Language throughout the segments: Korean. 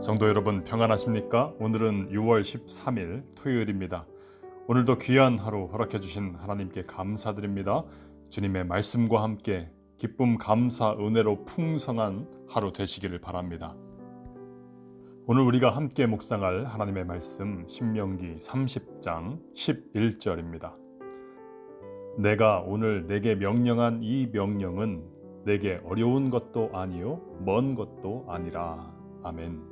성도 여러분 평안하십니까? 오늘은 6월 13일 토요일입니다. 오늘도 귀한 하루 허락해 주신 하나님께 감사드립니다. 주님의 말씀과 함께 기쁨, 감사, 은혜로 풍성한 하루 되시기를 바랍니다. 오늘 우리가 함께 묵상할 하나님의 말씀 신명기 30장 11절입니다. 내가 오늘 내게 명령한 이 명령은 내게 어려운 것도 아니요 먼 것도 아니라 아멘.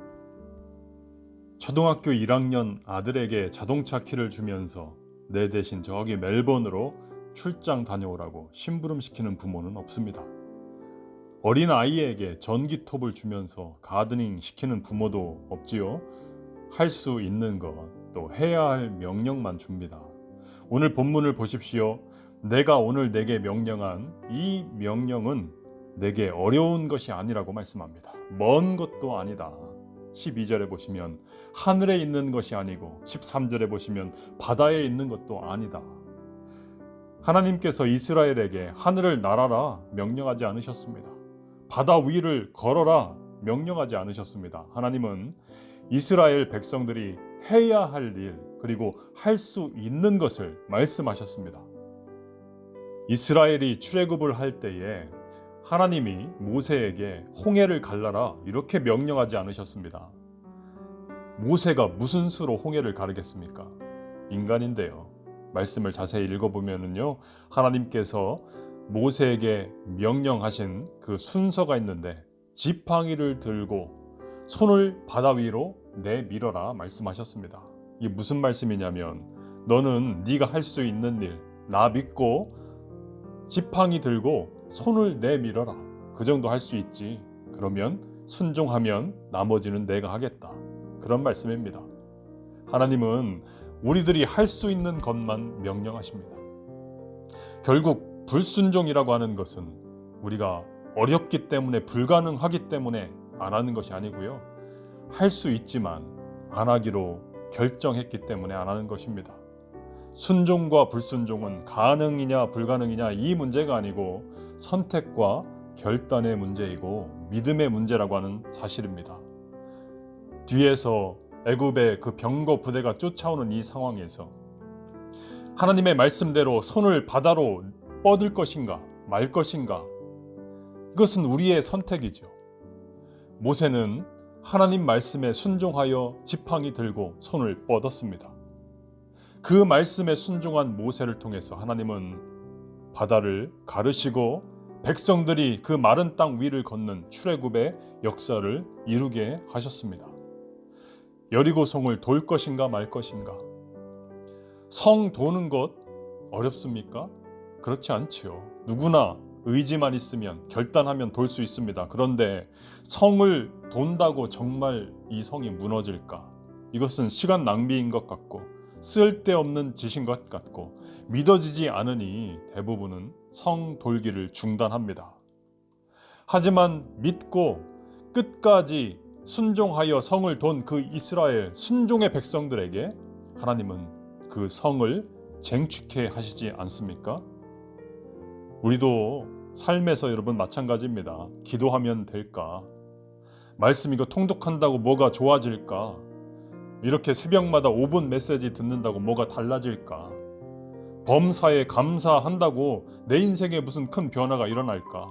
초등학교 1학년 아들에게 자동차 키를 주면서 내 대신 저기 멜번으로 출장 다녀오라고 심부름 시키는 부모는 없습니다. 어린 아이에게 전기톱을 주면서 가드닝 시키는 부모도 없지요. 할 수 있는 것, 또 해야 할 명령만 줍니다. 오늘 본문을 보십시오. 내가 오늘 내게 명령한 이 명령은 내게 어려운 것이 아니라고 말씀합니다. 먼 것도 아니다. 12절에 보시면 하늘에 있는 것이 아니고 13절에 보시면 바다에 있는 것도 아니다. 하나님께서 이스라엘에게 하늘을 날아라 명령하지 않으셨습니다. 바다 위를 걸어라 명령하지 않으셨습니다. 하나님은 이스라엘 백성들이 해야 할 일, 그리고 할 수 있는 것을 말씀하셨습니다. 이스라엘이 출애굽을 할 때에 하나님이 모세에게 홍해를 갈라라 이렇게 명령하지 않으셨습니다. 모세가 무슨 수로 홍해를 가르겠습니까? 인간인데요. 말씀을 자세히 읽어보면은요, 하나님께서 모세에게 명령하신 그 순서가 있는데 지팡이를 들고 손을 바다 위로 내밀어라 말씀하셨습니다. 이게 무슨 말씀이냐면 너는 네가 할 수 있는 일, 나 믿고 지팡이 들고 손을 내밀어라. 그 정도 할 수 있지. 그러면 순종하면 나머지는 내가 하겠다. 그런 말씀입니다. 하나님은 우리들이 할 수 있는 것만 명령하십니다. 결국 불순종이라고 하는 것은 우리가 어렵기 때문에 불가능하기 때문에 안 하는 것이 아니고요. 할 수 있지만 안 하기로 결정했기 때문에 안 하는 것입니다. 순종과 불순종은 가능이냐 불가능이냐 이 문제가 아니고 선택과 결단의 문제이고 믿음의 문제라고 하는 사실입니다. 뒤에서 애굽의 그 병거 부대가 쫓아오는 이 상황에서 하나님의 말씀대로 손을 바다로 뻗을 것인가 말 것인가 이것은 우리의 선택이죠. 모세는 하나님 말씀에 순종하여 지팡이 들고 손을 뻗었습니다. 그 말씀에 순종한 모세를 통해서 하나님은 바다를 가르시고 백성들이 그 마른 땅 위를 걷는 출애굽의 역사를 이루게 하셨습니다. 여리고 성을 돌 것인가 말 것인가? 성 도는 것 어렵습니까? 그렇지 않지요. 누구나 의지만 있으면 결단하면 돌 수 있습니다. 그런데 성을 돈다고 정말 이 성이 무너질까? 이것은 시간 낭비인 것 같고 쓸데없는 짓인 것 같고 믿어지지 않으니 대부분은 성 돌기를 중단합니다. 하지만 믿고 끝까지 순종하여 성을 돈 그 이스라엘 순종의 백성들에게 하나님은 그 성을 쟁취케 하시지 않습니까? 우리도 삶에서 여러분 마찬가지입니다. 기도하면 될까? 말씀 이거 통독한다고 뭐가 좋아질까? 이렇게 새벽마다 5분 메시지 듣는다고 뭐가 달라질까? 범사에 감사한다고 내 인생에 무슨 큰 변화가 일어날까?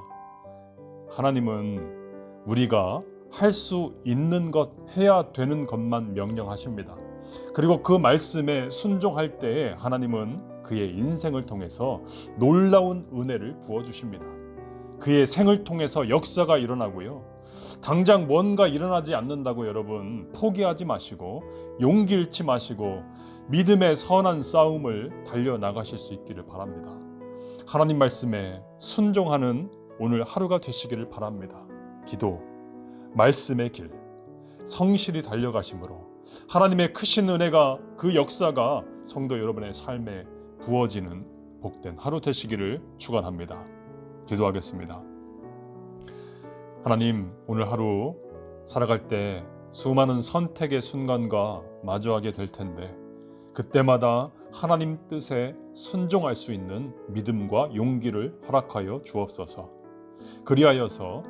하나님은 우리가 할 수 있는 것, 해야 되는 것만 명령하십니다. 그리고 그 말씀에 순종할 때에 하나님은 그의 인생을 통해서 놀라운 은혜를 부어주십니다. 그의 생을 통해서 역사가 일어나고요. 당장 뭔가 일어나지 않는다고 여러분 포기하지 마시고 용기 잃지 마시고 믿음의 선한 싸움을 달려 나가실 수 있기를 바랍니다. 하나님 말씀에 순종하는 오늘 하루가 되시기를 바랍니다. 기도, 말씀의 길, 성실히 달려가심으로 하나님의 크신 은혜가 그 역사가 성도 여러분의 삶에 부어지는 복된 하루 되시기를 축원합니다. 기도하겠습니다. 하나님, 오늘 하루 살아갈 때 수많은 선택의 순간과 마주하게 될 텐데 그때마다 하나님 뜻에 순종할 수 있는 믿음과 용기를 허락하여 주옵소서. 그리하여서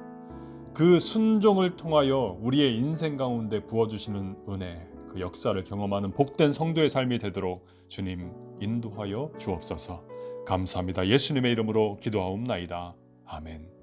그 순종을 통하여 우리의 인생 가운데 부어주시는 은혜, 그 역사를 경험하는 복된 성도의 삶이 되도록 주님 인도하여 주옵소서. 감사합니다. 예수님의 이름으로 기도하옵나이다. 아멘.